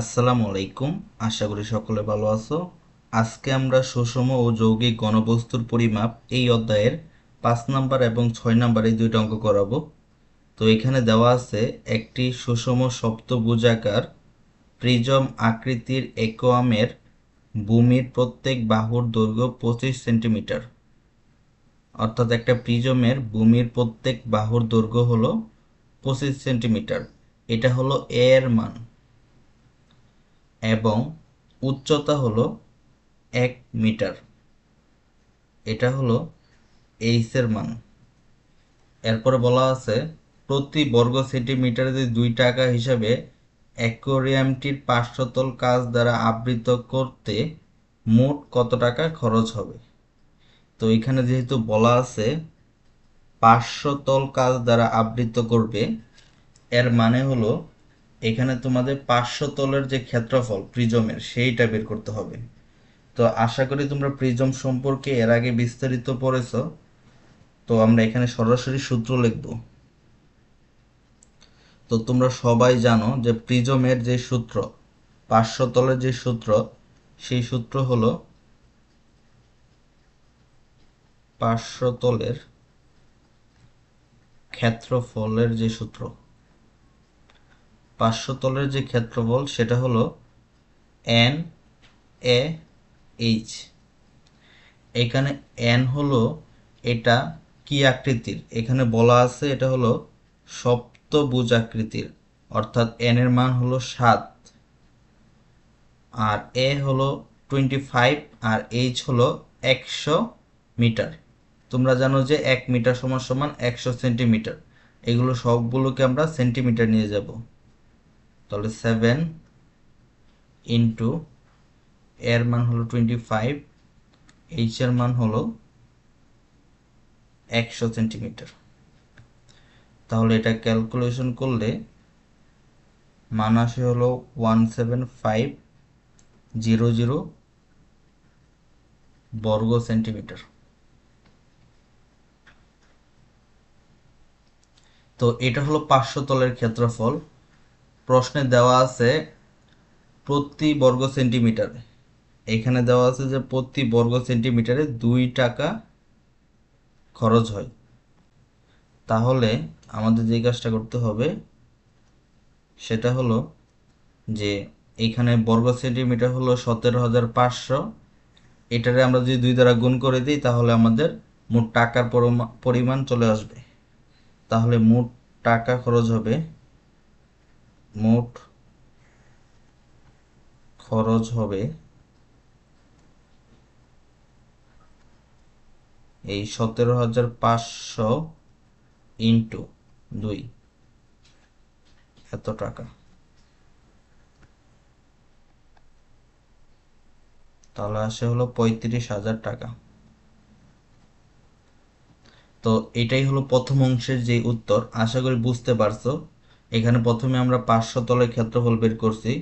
আসসালামু আলাইকুম। আশা করি সকলে ভালো আছো। আজকে আমরা সুষম ও যৌগিক গণবস্তুর পরিমাপ এই অধ্যায়ের পাঁচ নাম্বার এবং ছয় নাম্বার এই দুইটা অঙ্ক করাবো। তো এখানে দেওয়া আছে, একটি সুষম সপ্তভুজাকার প্রিজম আকৃতির একোয়ামের ভূমির প্রত্যেক বাহুর দৈর্ঘ্য পঁচিশ সেন্টিমিটার। অর্থাৎ একটা প্রিজমের ভূমির প্রত্যেক বাহুর দৈর্ঘ্য হলো পঁচিশ সেন্টিমিটার। এটা হলো এর মান। এবং উচ্চতা হলো এক মিটার। এটা হলো এইচ এর মান। এরপরে বলা আছে, প্রতি বর্গ সেন্টিমিটারে যদি দুই টাকা হিসাবে অ্যাকোরিয়ামটির পার্শ্বতল কাজ দ্বারা আবৃত করতে মোট কত টাকা খরচ হবে? তো এখানে যেহেতু বলা আছে পার্শ্বতল কাজ দ্বারা আবৃত করবে, এর মানে হলো এখানে তোমাদের পাঁচশো পার্শ্বতলের যে ক্ষেত্রফল, প্রিজমের, সেইটা বের করতে হবে। তো আশা করি তোমরা প্রিজম সম্পর্কে এর আগে বিস্তারিত পড়েছ। তো আমরা এখানে সরাসরি সূত্র লিখব। তো তোমরা সবাই জানো যে প্রিজমের যে সূত্র, পাঁচশো পার্শ্বতলের যে সূত্র, সেই সূত্র হল হলো পার্শ্বতলের ক্ষেত্রফলের যে সূত্র। পার্শ্বতলের যে ক্ষেত্রফল, সেটা হলো এন এ এইচ এখানে এন হলো এটা কি আকৃতির? এখানে বলা আছে এটা হলো সপ্তভুজ আকৃতির, অর্থাৎ এন এর মান হলো সাত। আর এ হলো টোয়েন্টি ফাইভ আর এইচ হলো একশো মিটার। তোমরা জানো যে এক মিটার সমান সমান একশো সেন্টিমিটার। এগুলো সবগুলোকে আমরা সেন্টিমিটার নিয়ে যাব। তাহলে সেভেন ইন্টু এর মান হলো টোয়েন্টি ফাইভ এইচ এর মান হলো একশো সেন্টিমিটার তাহলে এটা ক্যালকুলেশন করলে মান আসে হলো one seven five zero zero বর্গ সেন্টিমিটার তো এটা হলো পাঁচশো তলের ক্ষেত্রফল। প্রশ্নে দেওয়া আছে প্রতি বর্গ সেন্টিমিটারে। এখানে দেওয়া আছে যে প্রতি বর্গ সেন্টিমিটারে দুই টাকা খরচ হয়। তাহলে আমাদের যে কাজটা করতে হবে, সেটা হলো যে এখানে বর্গ সেন্টিমিটার হলো সতেরো হাজার পাঁচশো। এটারে আমরা যদি দুই দ্বারা গুণ করে দিই, তাহলে আমাদের মোট টাকার পরিমাণ চলে আসবে। তাহলে মোট টাকা খরচ হবে মোট খরচ হবে এই সতেরো হাজার পাঁচশো ইন্টু দুই। এত টাকা। তাহলে আসে হলো পঁয়ত্রিশ হাজার টাকা। তো এটাই হলো প্রথম অংশের যে উত্তর। আশা করি বুঝতে পারছ। এখানে প্রথমে আমরা পাঁচশো তলের ক্ষেত্রফল বের করছি।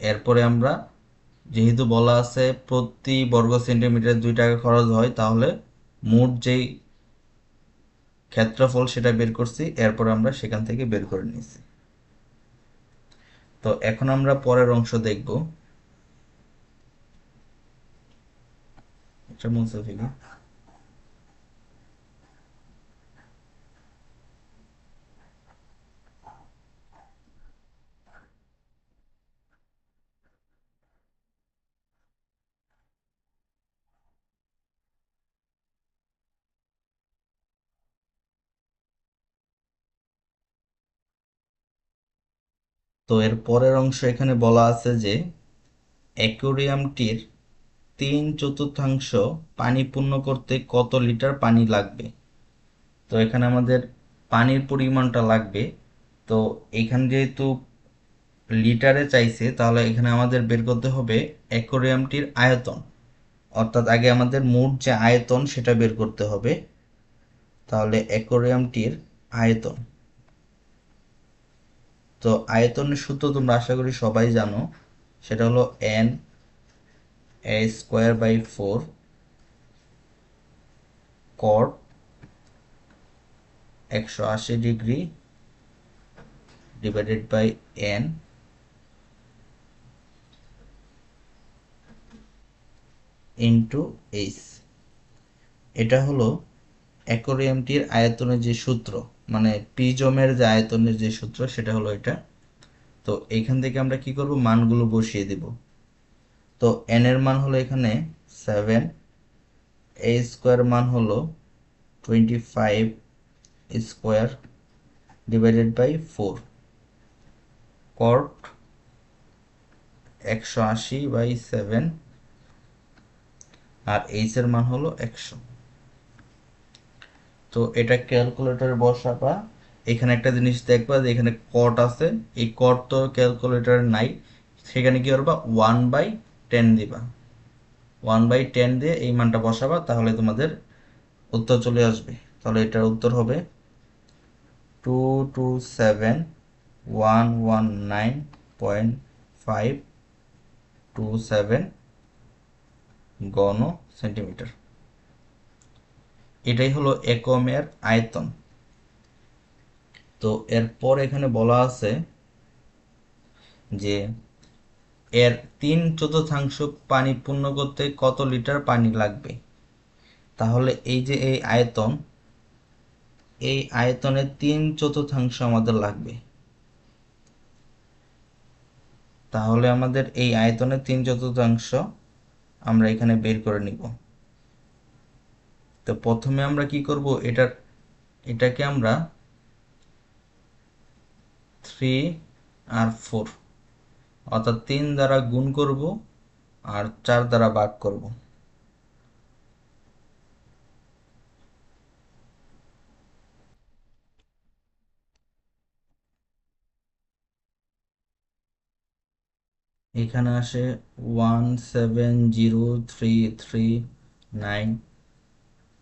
এরপরে আমরা যেহেতু বলা আছে প্রতি বর্গ সেন্টিমিটার দুই টাকা খরচ হয়, তাহলে মোট যেই ক্ষেত্রফল সেটা বের করছি, এরপর আমরা সেখান থেকে বের করে নিয়েছি। তো এখন আমরা পরের অংশ দেখব। এটা মুছে ফেলি তো এর পরের অংশ এখানে বলা আছে যে অ্যাকোরিয়ামটির তিন চতুর্থাংশ পানি পূর্ণ করতে কত লিটার পানি লাগবে? তো এখানে আমাদের পানির পরিমাণটা লাগবে। তো এখানে যেহেতু লিটারে চাইছে, তাহলে এখানে আমাদের বের করতে হবে অ্যাকোরিয়ামটির আয়তন। অর্থাৎ আগে আমাদের মোট যে আয়তন সেটা বের করতে হবে। তাহলে অ্যাকোরিয়ামটির আয়তন। তো আয়তনের সূত্র তোমরা আশা করি সবাই জানো। সেটা হলো N A square by four cot একশো আশি degree divided by N into H এটা হলো অ্যাকোরিয়ামটির আয়তনের যে সূত্র। মানে প্রিজমের যে আয়তনের যে সূত্র, সেটা হলো এটা। তো এইখান থেকে আমরা কি করব? মানগুলো বসিয়ে দেব। তো এন এর মান হলো এখানে সেভেন এ স্কোয়ার মান হলো twenty five square divided by four cot একশো আশি বাই সেভেন আর এইচ এর মান হলো একশো। তো এটা ক্যালকুলেটরে বসাবা। এখানে একটা জিনিস দেখবা যে এখানে কট আছে। এই কট তো ক্যালকুলেটর নাই। সেখানে কি করবা? ওয়ান বাই টেন দিবা। ওয়ান বাই টেন দিয়ে এই মানটা বসাবা, তাহলে তোমাদের উত্তর চলে আসবে। তাহলে এটার উত্তর হবে two two seven one one nine point five two seven গণ সেন্টিমিটার এটাই হলো একমের আয়তন। তো এরপর এখানে বলা আছে যে এর তিন চতুর্থাংশ পানি পূর্ণ করতে কত লিটার পানি লাগবে? তাহলে এই যে এই আয়তন, এই আয়তনের তিন চতুর্থাংশ আমাদের লাগবে। তাহলে আমাদের এই আয়তনের তিন চতুর্থাংশ আমরা এখানে বের করে নিব। তো প্রথমে আমরা কি করব? এটার, এটাকে আমরা থ্রি আর ফোর অর্থাৎ তিন দ্বারা গুণ করব আর চার দ্বারা ভাগ করব। এখানে আসে one seven zero three three nine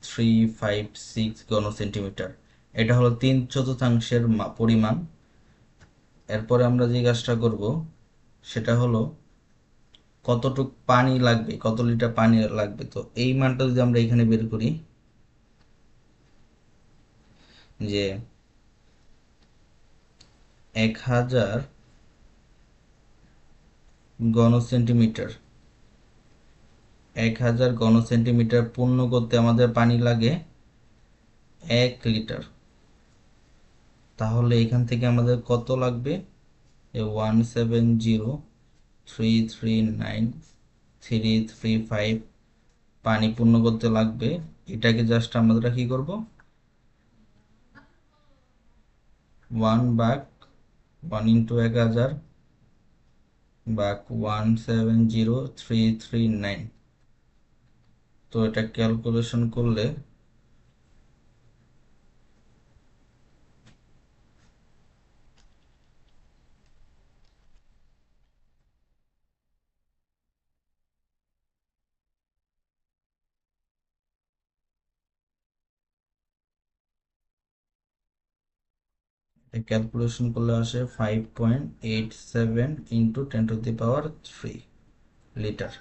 three five six ঘন সেন্টিমিটার এটা হলো তিন চতুর্থাংশের পরিমাণ। এরপরে আমরা যে কাজটা করব, সেটা হলো কতটুক পানি লাগবে, কত লিটার পানি লাগবে। তো এই মানটা যদি আমরা এখানে বের করি, যে এক হাজার ঘন সেন্টিমিটার এক হাজার ঘন সেন্টিমিটার পূর্ণ করতে আমাদের পানি লাগে এক লিটার। তাহলে এখান থেকে আমাদের কত লাগবে? One seven zero three three nine three three five পানি পূর্ণ করতে লাগবে। এটাকে জাস্ট আমরা কি করব? ওয়ান বাক ওয়ান ইন্টু এক হাজার বাক one seven zero three three nine. তো এটা ক্যালকুলেশন করলে ক্যালকুলেশন করলে আসে five point eight seven into ten to the power three litre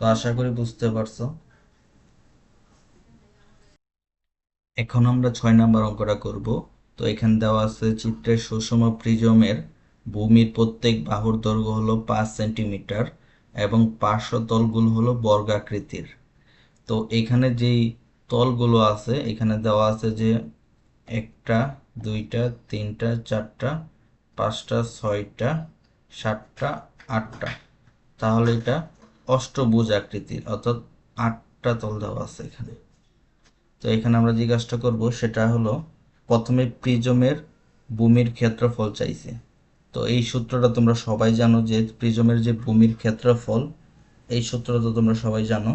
তো আশা করি বুঝতে পারছ। এখন আমরা ছয় নাম্বার অঙ্কটা করব। তো এখানে দেওয়া আছে, চিত্রের সুষম প্রিজমের ভূমির প্রত্যেক বাহুর দৈর্ঘ্য হলো পাঁচ সেন্টিমিটার এবং পার্শ্ব তলগুলো হলো বর্গাকৃতির। তো এখানে যেই তলগুলো আছে, এখানে দেওয়া আছে যে একটা, দুইটা, তিনটা, চারটা, পাঁচটা, ছয়টা, সাতটা, আটটা। তাহলে এটা অষ্টভুজ আকৃতির, অর্থাৎ আটটা তল দেওয়া আছে এখানে। তো এখানে আমরা কাজটা করব, সেটা হলো প্রথমে প্রিজমের ভূমির ক্ষেত্রফল চাইছে। তো এই সূত্রটা তোমরা সবাই জানো যে প্রিজমের যে ভূমির ক্ষেত্রফল, এই সূত্রটা তো তোমরা সবাই জানো।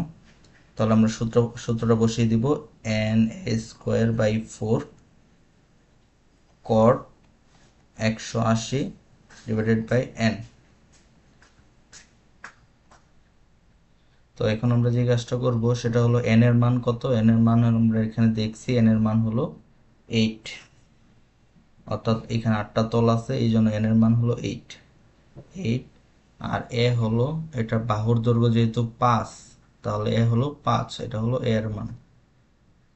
তাহলে আমরা সূত্র, সূত্রটা বসিয়ে দিব n a square by four cot একশো আশি ডিভাইডেড বাই এন তো এখন আমরা যে কাজটা করব সেটা হলো এন এর মান কত? এন এর মান আমরা এখানে দেখছি এন এর মান হলো এইট অর্থাৎ এখানে আটটা তল আছে এই জন্য এর মান হলো এইট এইট আর এ হলো, এটা বাহুর দৈর্ঘ্য যেহেতু পাঁচ, তাহলে এ হলো পাঁচ, এটা হলো এ এর মান।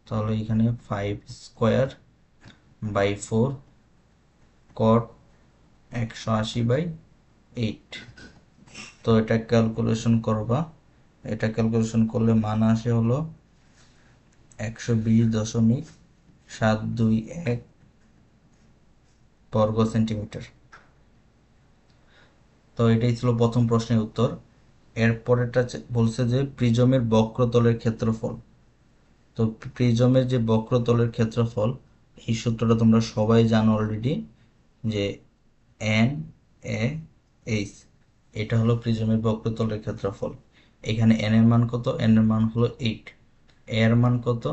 তাহলে এখানে five square by four cot একশো আশি বাই এইট তো এটা ক্যালকুলেশন করবা। এটা ক্যালকুলেশন করলে মান আসে হলো একশো বিশ দশমিক সাত দুই এক বর্গ সেন্টিমিটার। তো এটাই ছিল প্রথম প্রশ্নের উত্তর। এরপরেরটা বলছে যে প্রিজমের বক্রতলের ক্ষেত্রফল। তো প্রিজমের যে বক্রতলের ক্ষেত্রফল, এই সূত্রটা তোমরা সবাই জানো অলরেডি যে এন এ এইচ এটা হলো প্রিজমের বক্রতলের ক্ষেত্রফল। এখানে এন এর মান কত? এন এর মান হলো এইট এর মান কত?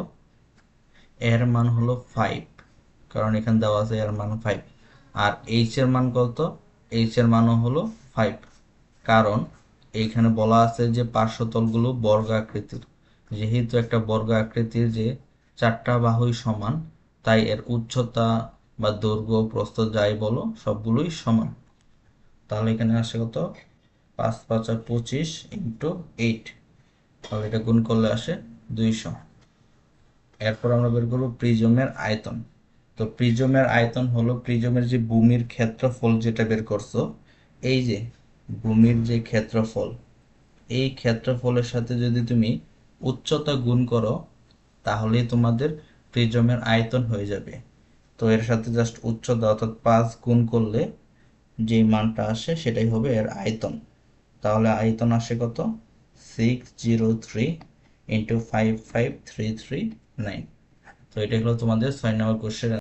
এর মান হলো ফাইভ কারণ এখানে দেওয়া আছে এর মান ফাইভ আর এইচ এর মান কত? এইচ এর মানও হলো ফাইভ কারণ এইখানে বলা আছে যে পার্শ্বতলগুলো বর্গ আকৃতির যেহেতু একটা বর্গ আকৃতির যে চারটা বাহুই সমান, তাই এর উচ্চতা বা দৈর্ঘ্য, প্রস্থ যাই বলো, সবগুলোই সমান। তাহলে এখানে আসে কত? পাঁচ পাঁচ আর পঁচিশ ইন্টু এইট। তাহলে এটা গুণ করলে আসে দুইশো। এরপর আমরা বের করব প্রিজমের আয়তন। তো প্রিজমের আয়তন হলো প্রিজমের যে ভূমির ক্ষেত্রফল যেটা বের করছ, এই যে ভূমির যে ক্ষেত্রফল, এই ক্ষেত্রফলের সাথে যদি তুমি উচ্চতা গুণ করো, তাহলেই তোমাদের প্রিজমের আয়তন হয়ে যাবে। তো এর সাথে জাস্ট উচ্চতা অর্থাৎ পাঁচ গুণ করলে যে মানটা আসে সেটাই হবে এর আয়তন। তাহলে আয়তন আসে কত? Six zero three into five five three three nine তো এটা হলো তোমাদের ছয় নম্বর কোশ্চেন